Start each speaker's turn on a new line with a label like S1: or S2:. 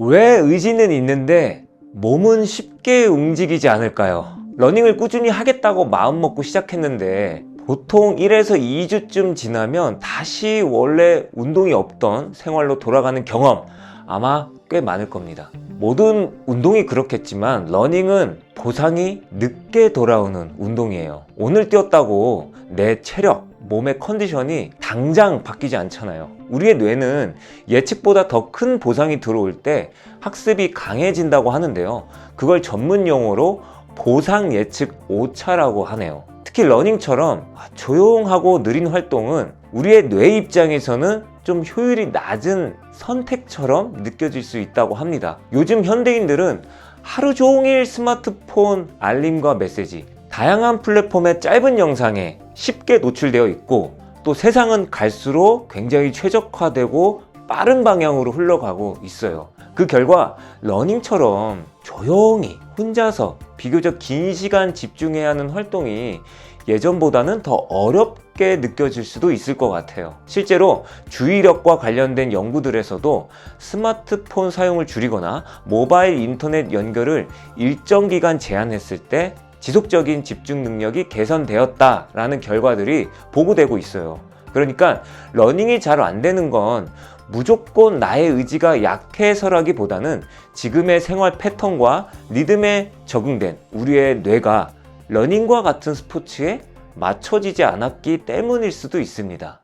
S1: 왜 의지는 있는데 몸은 쉽게 움직이지 않을까요? 러닝을 꾸준히 하겠다고 마음먹고 시작했는데 보통 1에서 2주쯤 지나면 다시 원래 운동이 없던 생활로 돌아가는 경험 아마 꽤 많을 겁니다. 모든 운동이 그렇겠지만 러닝은 보상이 늦게 돌아오는 운동이에요. 오늘 뛰었다고 내 체력, 몸의 컨디션이 당장 바뀌지 않잖아요. 우리의 뇌는 예측보다 더 큰 보상이 들어올 때 학습이 강해진다고 하는데요. 그걸 전문 용어로 보상 예측 오차라고 하네요. 특히 러닝처럼 조용하고 느린 활동은 우리의 뇌 입장에서는 좀 효율이 낮은 선택처럼 느껴질 수 있다고 합니다. 요즘 현대인들은 하루 종일 스마트폰 알림과 메시지, 다양한 플랫폼의 짧은 영상에 쉽게 노출되어 있고 또 세상은 갈수록 굉장히 최적화되고 빠른 방향으로 흘러가고 있어요. 그 결과 러닝처럼 조용히 혼자서 비교적 긴 시간 집중해야 하는 활동이 예전보다는 더 어렵게 느껴질 수도 있을 것 같아요. 실제로 주의력과 관련된 연구들에서도 스마트폰 사용을 줄이거나 모바일 인터넷 연결을 일정 기간 제한했을 때 지속적인 집중 능력이 개선되었다라는 결과들이 보고되고 있어요. 그러니까 러닝이 잘 안 되는 건 무조건 나의 의지가 약해서라기보다는 지금의 생활 패턴과 리듬에 적응된 우리의 뇌가 러닝과 같은 스포츠에 맞춰지지 않았기 때문일 수도 있습니다.